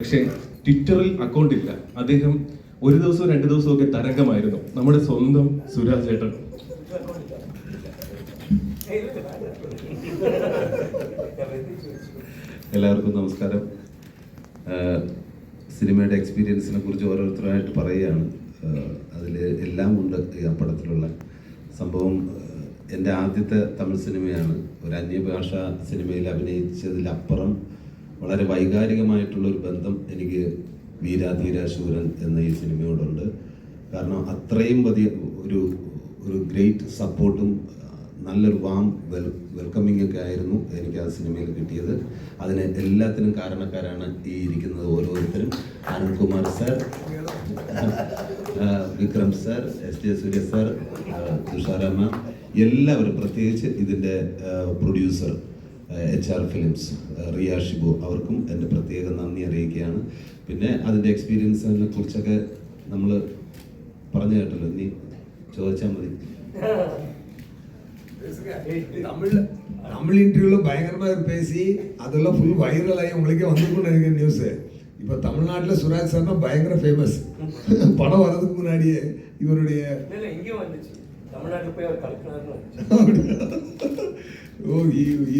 പക്ഷേ ട്വിറ്ററിൽ അക്കൗണ്ട് ഇല്ല. അദ്ദേഹം ഒരു ദിവസവും രണ്ട് ദിവസവും ഒക്കെ തരംഗമായിരുന്നു. നമ്മുടെ സ്വന്തം സുരാജ് ചേട്ടൻ. എല്ലാവർക്കും നമസ്കാരം. സിനിമയുടെ എക്സ്പീരിയൻസിനെ കുറിച്ച് ഓരോരുത്തരായിട്ട് പറയുകയാണ്. അതിൽ എല്ലാം ഉണ്ട് ആ പടത്തിലുള്ള സംഭവം. എന്റെ ആദ്യത്തെ തമിഴ് സിനിമയാണ്. ഒരു അന്യഭാഷ സിനിമയിൽ അഭിനയിച്ചതിലപ്പുറം വളരെ വൈകാരികമായിട്ടുള്ള ഒരു ബന്ധം എനിക്ക് വീരാധീരാശൂരൻ എന്ന ഈ സിനിമയോടുണ്ട്. കാരണം അത്രയും വലിയ ഒരു ഒരു ഗ്രേറ്റ് സപ്പോർട്ടും നല്ലൊരു വാം വെൽ വെൽക്കമിങ് ഒക്കെ ആയിരുന്നു എനിക്ക് ആ സിനിമയിൽ കിട്ടിയത്. അതിന് എല്ലാത്തിനും കാരണക്കാരാണ് ഈ ഇരിക്കുന്നത് ഓരോരുത്തരും. Anantkumar sir Vikram sir S J Surya sir തുഷാരമ്മ എല്ലാവരും പ്രത്യേകിച്ച് ഇതിന്റെ producer. H R films Riya Shibu അവർക്കും എൻ്റെ പ്രത്യേക നന്ദി അറിയിക്കുകയാണ് പിന്നെ അതിൻ്റെ എക്സ്പീരിയൻസിനെ കുറിച്ചൊക്കെ നമ്മൾ പറഞ്ഞു കേട്ടല്ലോ നീ ചോദിച്ചാൽ മതി தமிழ் தமிழ் இன்டர்வியூல பயங்கரமா இவர் பேசி அதெல்லாம் ஃபுல் வைரல் ஆகி உங்களுக்கே வந்துருக்கும்னு நினைக்கிற நியூஸ் இப்போ தமிழ்நாட்டில் சுராஜ் சார்னா பயங்கர ஃபேமஸ் படம் வர்றதுக்கு முன்னாடியே இவருடைய இல்ல இல்ல இங்கேயும் வந்துச்சு தமிழ்நாட்டுல போய் அவர் கலக்கினார்னு வந்துச்சு ஓ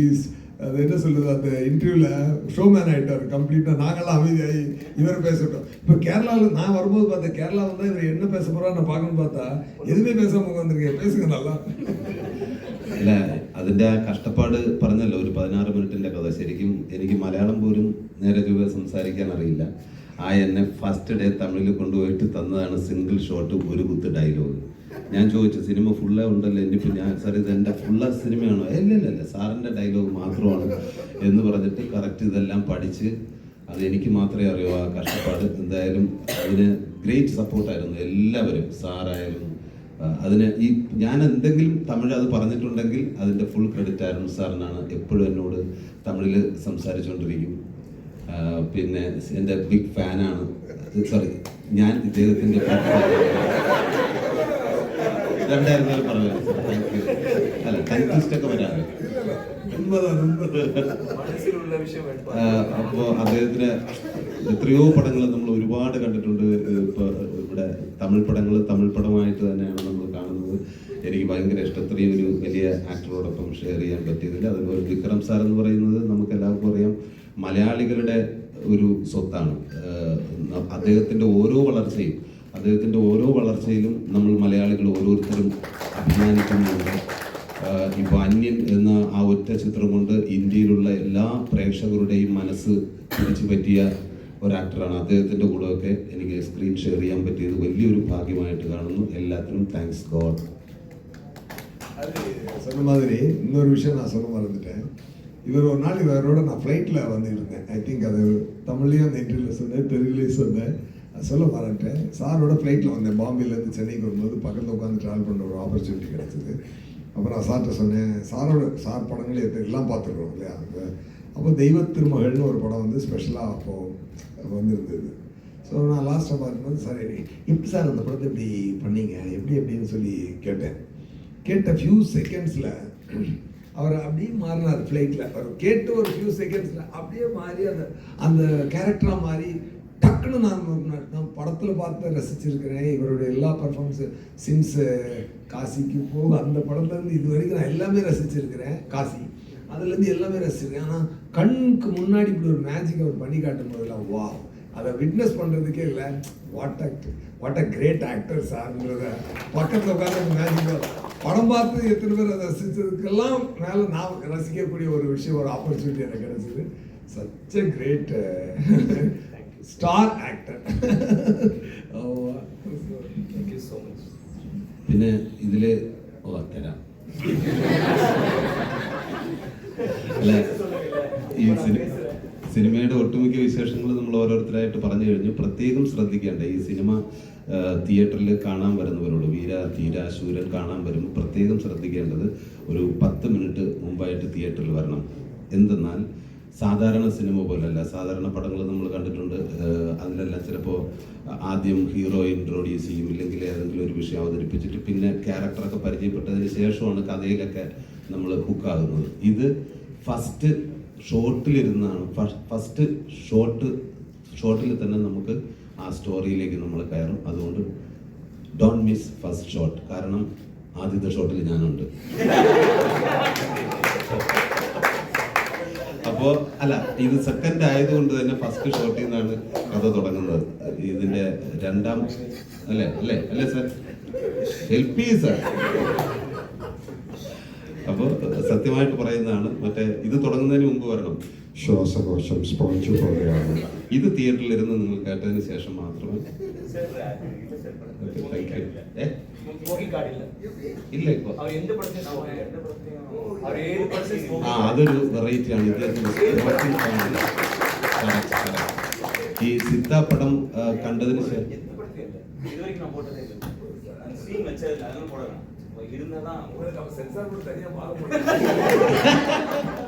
இஸ் அது என்ன சொல்றது அந்த இன்டர்வியூல ஷோமேன் ஆயிட்டார் கம்ப்ளீட்டா நாங்கெல்லாம் அமைதியாகி இவர் பேசட்டும் இப்போ கேரளாவில் நான் வரும்போது பார்த்தேன் கேரளா வந்தா இவர் என்ன பேச போறா நான் பார்க்கணும்னு பார்த்தா எதுவுமே பேசாம வந்திருக்கேன் பேசுங்க நல்லா അല്ല അതിൻ്റെ ആ കഷ്ടപ്പാട് പറഞ്ഞല്ലോ ഒരു പതിനാറ് മിനിറ്റിൻ്റെ കഥ ശരിക്കും എനിക്ക് മലയാളം പോലും നേരെ ചൊവ്വെ സംസാരിക്കാൻ അറിയില്ല ആ എന്നെ ഫസ്റ്റ് ഡേ തമിഴിൽ കൊണ്ടുപോയിട്ട് തന്നതാണ് സിംഗിൾ ഷോട്ട് ഒരു കുത്ത് ഡയലോഗ് ഞാൻ ചോദിച്ചു സിനിമ ഫുള്ള് ഉണ്ടല്ലോ? എന്നിപ്പോൾ ഞാൻ സാർ ഇത് എന്റെ ഫുള്ള സിനിമയാണോ? അല്ലല്ല സാറിന്റെ ഡയലോഗ് മാത്രമാണ് എന്ന് പറഞ്ഞിട്ട് കറക്റ്റ് ഇതെല്ലാം പഠിച്ച് അത് എനിക്ക് മാത്രമേ അറിയൂ ആ കഷ്ടപ്പാട്. എന്തായാലും അതിന് ഗ്രേറ്റ് സപ്പോർട്ടായിരുന്നു എല്ലാവരും സാറായാലും അതിന് ഈ ഞാൻ എന്തെങ്കിലും തമിഴ് അത് പറഞ്ഞിട്ടുണ്ടെങ്കിൽ അതിന്റെ ഫുൾ ക്രെഡിറ്റ് ആയിരുന്നു സാറിനാണ്. എപ്പോഴും എന്നോട് തമിഴിൽ സംസാരിച്ചുകൊണ്ടിരിക്കും. പിന്നെ എന്റെ ബിഗ് ഫാനാണ് സോറി ഞാൻ ഇദ്ദേഹത്തിന്റെ രണ്ടായിരുന്നാലും പറഞ്ഞു താങ്ക് യു അല്ല താങ്ക് ഒക്കെ അപ്പോ അദ്ദേഹത്തിന് എത്രയോ പടങ്ങൾ നമ്മൾ ഒരുപാട് കണ്ടിട്ടുണ്ട്. ഇപ്പൊ ഇവിടെ തമിഴ് പടങ്ങൾ തമിഴ് പടമായിട്ട് തന്നെയാണ് നമ്മൾ കാണുന്നത്. എനിക്ക് ഭയങ്കര ഇഷ്ടത്രയും ഒരു വലിയ ആക്ടറോടൊപ്പം ഷെയർ ചെയ്യാൻ പറ്റിയതില്ല അതുപോലെ വിക്രം സാർ എന്ന് പറയുന്നത് നമുക്ക് എല്ലാവർക്കും അറിയാം. മലയാളികളുടെ ഒരു സ്വത്താണ്. അദ്ദേഹത്തിന്റെ ഓരോ വളർച്ചയും അദ്ദേഹത്തിന്റെ ഓരോ വളർച്ചയിലും നമ്മൾ മലയാളികൾ ഓരോരുത്തരും അഭിമാനിക്കുന്നുണ്ട്. ഇപ്പോൾ അന്യൻ എന്ന ആ ഒറ്റ ചിത്രം കൊണ്ട് ഇന്ത്യയിലുള്ള എല്ലാ പ്രേക്ഷകരുടെയും മനസ്സ് പിടിച്ചു പറ്റിയ ഒരു ആക്ടറാണ് അദ്ദേഹത്തിന്റെ കൂടെയൊക്കെ എനിക്ക് സ്ക്രീൻ ഷെയർ ചെയ്യാൻ പറ്റിയത് വലിയൊരു ഭാഗ്യമായിട്ട് കാണുന്നു. എല്ലാത്തിനും താങ്ക്സ് ഗോഡ് சொன்னமாதிரி இன்னொரு விஷயம் நான் சொல்ல மறந்துட்டேன் ഇവർ ഒരു நாள் இவரோட நான் ஃப்ளைட்டில் வந்துட்டு இருந்தேன் ஐ திங்க் அது தமிழ்லேயும் ലീസ് ഉണ്ട് சொன்னேன் தெலுங்குலேயும் சொல்ல மறந்துட்டேன். சாரோட ஃப்ளைட்டில் வந்தேன். பாம்பேலேருந்து சென்னைக்கு வரும்போது பக்கத்தில் உட்காந்து ட்ராவல் பண்ணுற ஒரு ஆப்பர்ச்சுனிட்டி கிடச்சிது. அப்புறம் நான் சார்கிட்ட சொன்னேன் சாரோட சார் படங்கள் எத்த- எல்லாம் பார்த்துருக்கோம் இல்லையா அந்த அப்போ தெய்வ திருமகள்னு ஒரு படம் வந்து ஸ்பெஷலாக அப்போது வந்திருந்தது. ஸோ நான் லாஸ்ட்டாக பார்க்கும்போது சார் எப்படி சார் அந்த படத்தை இப்படி பண்ணீங்க? எப்படி எப்படின்னு சொல்லி கேட்டேன். கேட்ட ஃபியூ செகண்ட்ஸில் அவர் அப்படியே மாறினார் ஃப்ளைட்டில் அவர் கேட்டு ஒரு ஃபியூ செகண்ட்ஸில் அப்படியே மாறி அந்த அந்த கேரக்டராக மாறி டக்குன்னு நான் நான் படத்தில் பார்த்து ரசிச்சிருக்கிறேன். இவருடைய எல்லா பர்ஃபார்மன்ஸு சின்ஸ் காசிக்கு போக அந்த படத்துலேருந்து இது வரைக்கும் நான் எல்லாமே ரசிச்சிருக்கிறேன் காசி. அதுலேருந்து எல்லாமே ரசிச்சிருக்கேன். ஆனால் கண்ணுக்கு முன்னாடி இப்படி ஒரு மேஜிக் அவர் பண்ணி காட்டும் போதெல்லாம் வா அதை விட்னஸ் பண்ணுறதுக்கே இல்லை. What act what a great actor சார்ன்றத பக்கத்தில் உட்காந்து அந்த மேஜிக் படம் பார்த்து எத்தனை பேர் அதை ரசித்ததுக்கெல்லாம் மேலே நான் ரசிக்கக்கூடிய ஒரு விஷயம் ஒரு ஆப்பர்ச்சுனிட்டி எனக்கு கிடச்சிது. Such a great star actor oh, പിന്നെ ഇതിൽ തരാം. അല്ല ഈ സിനിമയുടെ ഒട്ടുമിക്ക വിശേഷങ്ങൾ നമ്മൾ ഓരോരുത്തരായിട്ട് പറഞ്ഞു കഴിഞ്ഞു. പ്രത്യേകം ശ്രദ്ധിക്കേണ്ട ഈ സിനിമ തിയേറ്ററിൽ കാണാൻ വരുന്നവരോട് വീര ധീര ശൂരൻ കാണാൻ വരുമ്പോൾ പ്രത്യേകം ശ്രദ്ധിക്കേണ്ടത് ഒരു പത്ത് മിനിറ്റ് മുമ്പായിട്ട് തിയേറ്ററിൽ വരണം. എന്തെന്നാൽ സാധാരണ സിനിമ പോലല്ല. സാധാരണ പടങ്ങൾ നമ്മൾ കണ്ടിട്ടുണ്ട്. അതിലെല്ലാം ചിലപ്പോൾ ആദ്യം ഹീറോ ഇൻട്രോഡ്യൂസ് ചെയ്യും ഇല്ലെങ്കിൽ ഏതെങ്കിലും ഒരു വിഷയം അവതരിപ്പിച്ചിട്ട് പിന്നെ ക്യാരക്ടറൊക്കെ പരിചയപ്പെട്ടതിന് ശേഷമാണ് കഥയിലൊക്കെ നമ്മൾ ഹുക്കാകുന്നത് ഇത് ഫസ്റ്റ് ഷോട്ടിലിരുന്നാണ് ഫസ്റ്റ് ഷോട്ട് ഷോർട്ടിൽ തന്നെ നമുക്ക് ആ സ്റ്റോറിയിലേക്ക് നമ്മൾ കയറും. അതുകൊണ്ട് ഡോണ്ട് മിസ് ഫസ്റ്റ് ഷോട്ട് കാരണം ആദ്യത്തെ ഷോട്ടിൽ ഞാനുണ്ട്. അപ്പോ അല്ല ഇത് സെക്കൻഡ് ആയതുകൊണ്ട് തന്നെ ഫസ്റ്റ് ഷോട്ടിൽ നിന്നാണ് കഥ തുടങ്ങുന്നത്. ഇതിന്റെ രണ്ടാം അല്ലേ അല്ലേ അല്ലേ സർ ഹെൽപ്പ് ചെയ്യ സർ അപ്പോ സത്യമായിട്ട് പറയുന്നതാണ് മറ്റേ ഇത് തുടങ്ങുന്നതിന് മുമ്പ് വരണം. ശ്വാസകോശം സ്പോഞ്ച് പോലെയാണ്. ഇത് തിയേറ്ററിൽ ഇരുന്ന് നിങ്ങൾ കേട്ടതിന് ശേഷം മാത്രമേ Okay, thank you. ഏ? സ്മോക്കിംഗ് കാർഡില്ല ഇല്ല ഇപ്പൊ അവർ എന്ത് പഠിച്ച അവർ ഏത് പഠിച്ച ആ അതൊരു വെറൈറ്റി ആണ് ഇദ്ദേഹത്തിന് smoking ആണ്. Correct, correct. ഈ സിദ്ധ പടം ആ, കണ്ടതിന് ശേഷം எந்த படத்தையும் இல்லை இது வரைக்கும் நான் போட்டதே இல்லை அந்த சீன் வச்சதில்ல அதெல்லாம் போடலாம் இருந்தால் தான் உங்களுக்கு அப்ப சென்சார் போர்டு தனியா மாற முடியும்